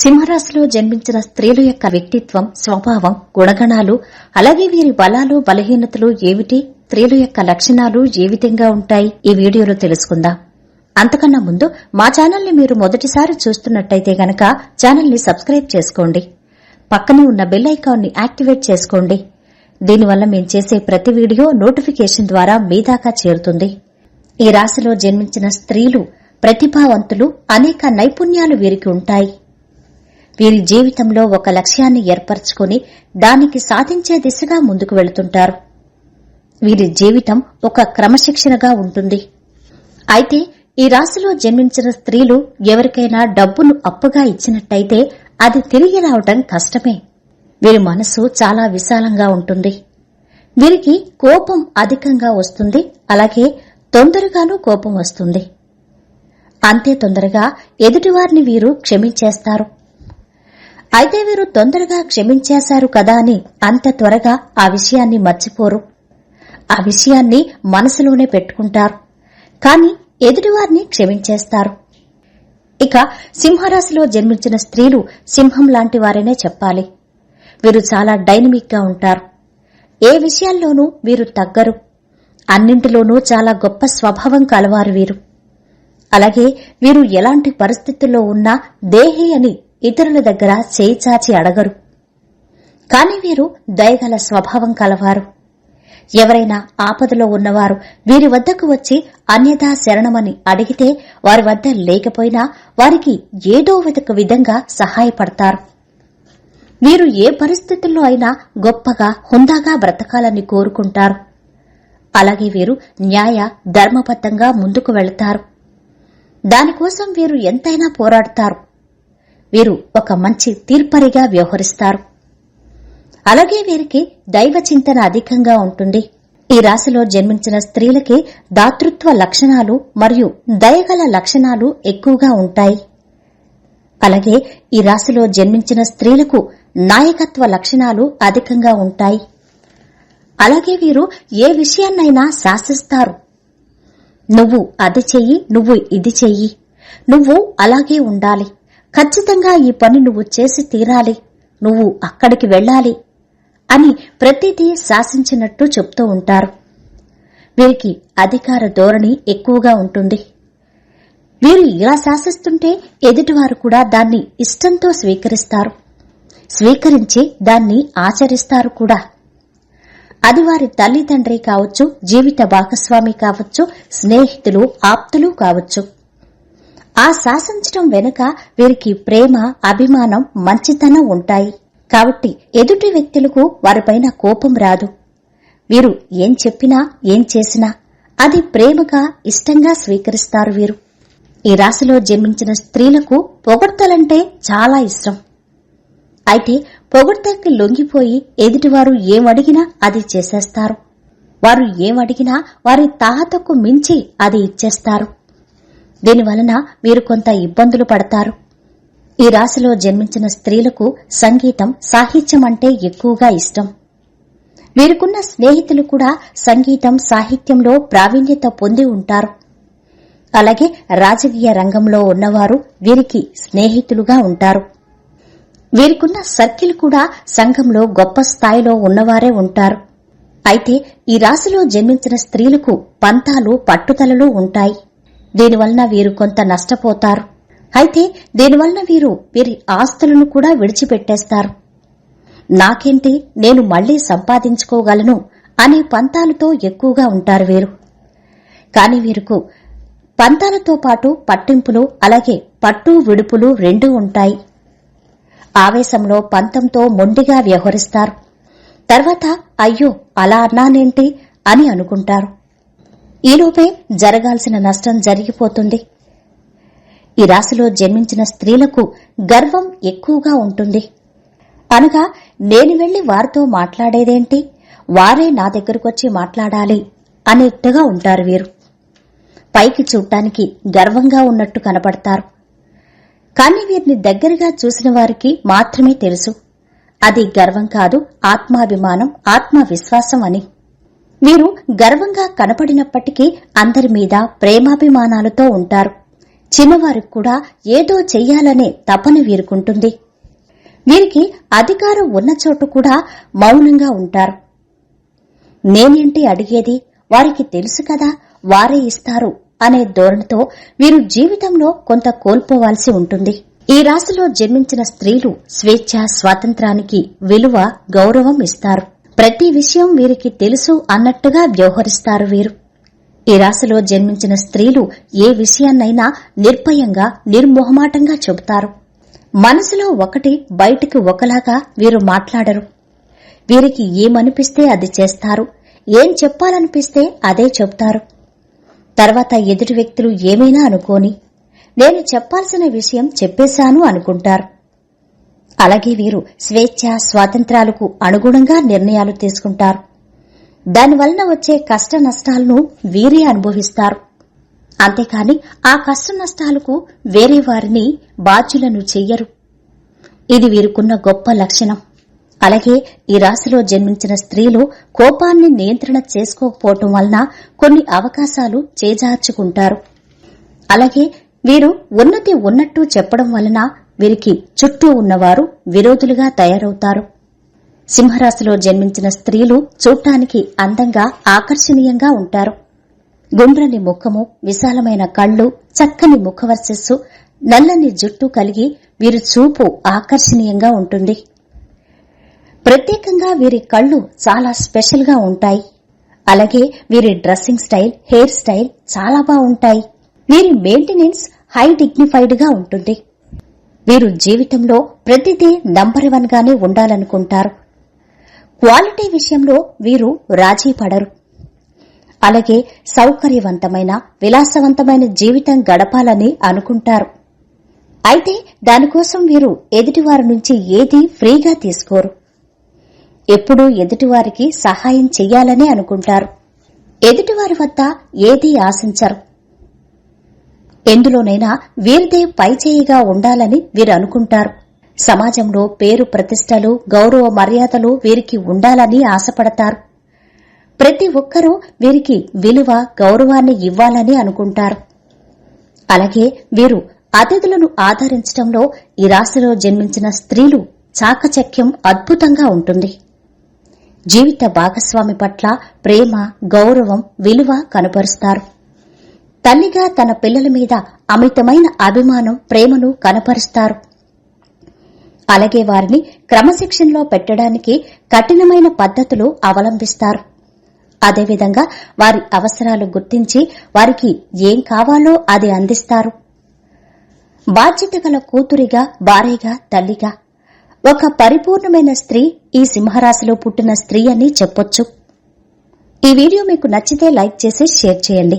సింహరాశిలో జన్మించిన స్త్రీల యొక్క వ్యక్తిత్వం స్వభావం గుణగణాలు అలాగే వీరి బలాలు బలహీనతలు ఏమిటి స్త్రీల యొక్క లక్షణాలు ఏ విధంగా ఉంటాయి ఈ వీడియోలో తెలుసుకుందాం. అంతకన్నా ముందు మా ఛానల్ని మీరు మొదటిసారి చూస్తున్నట్టయితే గనక ఛానల్ని సబ్స్క్రైబ్ చేసుకోండి. పక్కనే ఉన్న బెల్ ఐకాన్ని యాక్టివేట్ చేసుకోండి. దీనివల్ల మేము చేసే ప్రతి వీడియో నోటిఫికేషన్ ద్వారా మీ దాకా చేరుతుంది. ఈ రాశిలో జన్మించిన స్త్రీలు ప్రతిభావంతులు అనేక నైపుణ్యాలు వీరికి ఉంటాయి. వీరి జీవితంలో ఒక లక్ష్యాన్ని ఏర్పరచుకుని దానికి సాధించే దిశగా ముందుకు వెళుతుంటారు. వీరి జీవితం ఒక క్రమశిక్షణగా ఉంటుంది. అయితే ఈ రాశిలో జన్మించిన స్త్రీలు ఎవరికైనా డబ్బును అప్పుగా ఇచ్చినట్టయితే అది తిరిగి రావటం కష్టమే. వీరి మనసు చాలా విశాలంగా ఉంటుంది. వీరికి కోపం అధికంగా వస్తుంది. అలాగే తొందరగానూ కోపం వస్తుంది. అంతే తొందరగా ఎదుటివారిని వీరు క్షమించేస్తారు. అయితే వీరు తొందరగా క్షమించేశారు కదా అని అంత త్వరగా ఆ విషయాన్ని మర్చిపోరు. ఆ విషయాన్ని మనసులోనే పెట్టుకుంటారు. కాని ఎదుటివారిని క్షమించేస్తారు. ఇక సింహరాశిలో జన్మించిన స్త్రీలు సింహం లాంటి వారనే చెప్పాలి. వీరు చాలా డైనమిక్గా ఉంటారు. ఏ విషయాల్లోనూ వీరు తగ్గరు. అన్నింటిలోనూ చాలా గొప్ప స్వభావం కలవారు వీరు. అలాగే వీరు ఎలాంటి పరిస్థితుల్లో ఉన్నా దేహి అని ఇతరుల దగ్గర చేయి చాచి అడగరు. కాని వీరు దయగల స్వభావం కలవారు. ఎవరైనా ఆపదలో ఉన్నవారు వీరి వద్దకు వచ్చి అన్యథా శరణమని అడిగితే వారి వద్ద లేకపోయినా వారికి ఏదో వెతక విధంగా సహాయపడతారు. వీరు ఏ పరిస్థితుల్లో అయినా గొప్పగా హుందాగా బ్రతకాలని కోరుకుంటారు. అలాగే వీరు న్యాయ ధర్మబద్ధంగా ముందుకు వెళతారు. దానికోసం వీరు ఎంతైనా పోరాడతారు. వీరు ఒక మంచి తీర్పరిగా వ్యవహరిస్తారు. అలాగే వీరికి దైవ చింతన అధికంగా ఉంటుంది ఈ రాశిలో జన్మించిన స్త్రీలకి దాతృత్వ లక్షణాలు మరియు దయగల లక్షణాలు ఎక్కువగా ఉంటాయి. అలాగే ఈ రాశిలో జన్మించిన స్త్రీలకు నాయకత్వ లక్షణాలు అధికంగా ఉంటాయి. అలాగే వీరు ఏ విషయాన్నైనా శాసిస్తారు. నువ్వు అది చెయ్యి నువ్వు ఇది చెయ్యి. నువ్వు అలాగే ఉండాలి. ఖచ్చితంగా ఈ పని నువ్వు చేసి తీరాలి. నువ్వు అక్కడికి వెళ్ళాలి అని ప్రతిదీ శాసించినట్టు చెప్తూ ఉంటారు. వీరికి అధికార ధోరణి ఎక్కువగా ఉంటుంది. వీరు ఇలా శాసిస్తుంటే ఎదుటివారు కూడా దాన్ని ఇష్టంతో స్వీకరిస్తారు. స్వీకరించి దాన్ని ఆచరిస్తారు కూడా. అది వారి తల్లిదండ్రి కావచ్చు జీవిత భాగస్వామి కావచ్చు స్నేహితులు ఆప్తులు కావచ్చు. ఆ శాసించడం వెనుక వీరికి ప్రేమ అభిమానం మంచితనం ఉంటాయి. కాబట్టి ఎదుటి వ్యక్తులకు వారిపైన కోపం రాదు. వీరు ఏం చెప్పినా ఏం చేసినా అది ప్రేమగా ఇష్టంగా స్వీకరిస్తారు వీరు. ఈ రాశిలో జన్మించిన స్త్రీలకు పొగడ్తలంటే చాలా ఇష్టం. అయితే పొగడ్తకి లొంగిపోయి ఎదుటివారు ఏమడిగినా అది చేసేస్తారు. వారు ఏమడిగినా వారి తాహతకు మించి అది ఇచ్చేస్తారు. దీనివలన వీరు కొంత ఇబ్బందులు పడతారు. ఈ రాశిలో జన్మించిన స్త్రీలకు సంగీతం సాహిత్యం అంటే ఎక్కువగా ఇష్టం. వీరికున్న స్నేహితులు కూడా సంగీతం సాహిత్యంలో ప్రావీణ్యత పొంది ఉంటారు. అలాగే రాజకీయ రంగంలో ఉన్నవారు వీరికి స్నేహితులుగా ఉంటారు. వీరికున్న సర్కిల్ కూడా సంఘంలో గొప్ప స్థాయిలో ఉన్నవారే ఉంటారు. అయితే ఈ రాశిలో జన్మించిన స్త్రీలకు పంతాలు పట్టుదలలు ఉంటాయి. దీనివలన వీరు కొంత నష్టపోతారు. అయితే దీనివలన వీరు వీరి ఆస్తులను కూడా విడిచిపెట్టేస్తారు. నాకేంటి? నేను మళ్ళీ సంపాదించుకోగలను అనే పంతాలతో ఎక్కువగా ఉంటారు వీరు. కాని వీరుకు పంతాలతో పాటు పట్టింపులు అలాగే పట్టు విడుపులు రెండూ ఉంటాయి. ఆవేశంలో పంతంతో మొండిగా వ్యవహరిస్తారు. తర్వాత అయ్యో అలా అన్నానేంటి అని అనుకుంటారు. ఈలోపే జరగాల్సిన నష్టం జరిగిపోతుంది. ఈ రాశిలో జన్మించిన స్త్రీలకు గర్వం ఎక్కువగా ఉంటుంది. అనగా నేను వెళ్ళి వారితో మాట్లాడేదేంటి? వారే నా దగ్గరకొచ్చి మాట్లాడాలి అనేట్టుగా ఉంటారు వీరు. పైకి చూడటానికి గర్వంగా ఉన్నట్టు కనపడతారు. కాని వీరిని దగ్గరగా చూసిన వారికి మాత్రమే తెలుసు. అది గర్వం కాదు ఆత్మాభిమానం ఆత్మవిశ్వాసం అని. వీరు గర్వంగా కనపడినప్పటికీ అందరి మీద ప్రేమాభిమానాలతో ఉంటారు. చిన్నవారికి కూడా ఏదో చెయ్యాలనే తపన వీరుకుంటుంది. వీరికి అధికారం ఉన్న చోటు కూడా మౌనంగా ఉంటారు. నేనేంటి అడిగేది? వారికి తెలుసు కదా వారే ఇస్తారు అనే ధోరణితో వీరు జీవితంలో కొంత కోల్పోవాల్సి ఉంటుంది. ఈ రాశిలో జన్మించిన స్త్రీలు స్వేచ్ఛ స్వాతంత్రానికి విలువ గౌరవం ఇస్తారు. ప్రతి విషయం వీరికి తెలుసు అన్నట్టుగా వ్యవహరిస్తారు వీరు. ఈ రాశిలో జన్మించిన స్త్రీలు ఏ విషయాన్నైనా నిర్భయంగా నిర్మోహమాటంగా చెబుతారు. మనసులో ఒకటి బయటికి ఒకలాగా వీరు మాట్లాడరు. వీరికి ఏమనిపిస్తే అది చేస్తారు. ఏం చెప్పాలనిపిస్తే అదే చెప్తారు తర్వాత ఎదుటి వ్యక్తులు ఏమైనా అనుకోని నేను చెప్పాల్సిన విషయం చెప్పేశాను అనుకుంటారు. అలాగే వీరు స్వేచ్ఛ స్వాతంత్రాలకు అనుగుణంగా నిర్ణయాలు తీసుకుంటారు. దానివలన వచ్చే కష్ట నష్టాలను వీరే అనుభవిస్తారు. అంతేకాని ఆ కష్ట నష్టాలకు వేరే వారిని బాధ్యులను చెయ్యరు. ఇది వీరుకున్న గొప్ప లక్షణం. అలాగే ఈ రాశిలో జన్మించిన స్త్రీలు కోపాన్ని నియంత్రణ చేసుకోకపోవటం వలన కొన్ని అవకాశాలు చేజార్చుకుంటారు. అలాగే వీరు ఉన్నతి ఉన్నట్టు చెప్పడం వలన వీరికి చుట్టూ ఉన్నవారు విరోధులుగా తయారవుతారు. సింహరాశిలో జన్మించిన స్త్రీలు చూడటానికి అందంగా ఆకర్షణీయంగా ఉంటారు. గుండ్రని ముఖము విశాలమైన కళ్ళు చక్కని ముఖవర్చస్సు నల్లని జుట్టు కలిగి వీరి చూపు ఆకర్షణీయంగా ఉంటుంది. ప్రత్యేకంగా వీరి కళ్ళు చాలా స్పెషల్గా ఉంటాయి. అలాగే వీరి డ్రెస్సింగ్ స్టైల్ హెయిర్ స్టైల్ చాలా బాగుంటాయి. వీరి మెయింటెనెన్స్ హై డిగ్నిఫైడ్గా ఉంటుంది. వీరు జీవితంలో ప్రతిదీ నంబర్ వన్ గానే ఉండాలనుకుంటారు. క్వాలిటీ విషయంలో వీరు రాజీ పడరు. అలాగే సౌకర్యవంతమైన విలాసవంతమైన జీవితం గడపాలని అనుకుంటారు. అయితే దానికోసం వీరు ఎదుటివారి నుంచి ఏదీ ఫ్రీగా తీసుకోరు. ఎప్పుడూ ఎదుటివారికి సహాయం చెయ్యాలనే అనుకుంటారు. ఎదుటివారి వద్ద ఏదీ ఆశించరు. ఎందులోనైనా వీరిదే పైచేయిగా ఉండాలని వీరు అనుకుంటారు. సమాజంలో పేరు ప్రతిష్టలు గౌరవ మర్యాదలు వీరికి ఉండాలని ఆశపడతారు. ప్రతి ఒక్కరూ వీరికి విలువ గౌరవాన్ని ఇవ్వాలని అనుకుంటారు. అలాగే వీరు అతిథులను ఆదరించడంలో ఈ రాశిలో జన్మించిన స్త్రీలు చాకచక్యం అద్భుతంగా ఉంటుంది. జీవిత భాగస్వామి పట్ల ప్రేమ గౌరవం విలువ కనపరుస్తారు. తల్లిగా తన పిల్లల మీద అమితమైన అభిమానం ప్రేమను కనపరుస్తారు. అలాగే వారిని క్రమశిక్షణలో పెట్టడానికి కఠినమైన పద్ధతులు అవలంబిస్తారు. అదేవిధంగా వారి అవసరాలు గుర్తించి వారికి ఏం కావాలో అది అందిస్తారు. బాధ్యత గల కూతురిగా భార్యగా తల్లిగా. ఒక పరిపూర్ణమైన స్త్రీ ఈ సింహరాశిలో పుట్టిన స్త్రీ అని చెప్పొచ్చు. ఈ వీడియో మీకు నచ్చితే లైక్ చేసి షేర్ చేయండి.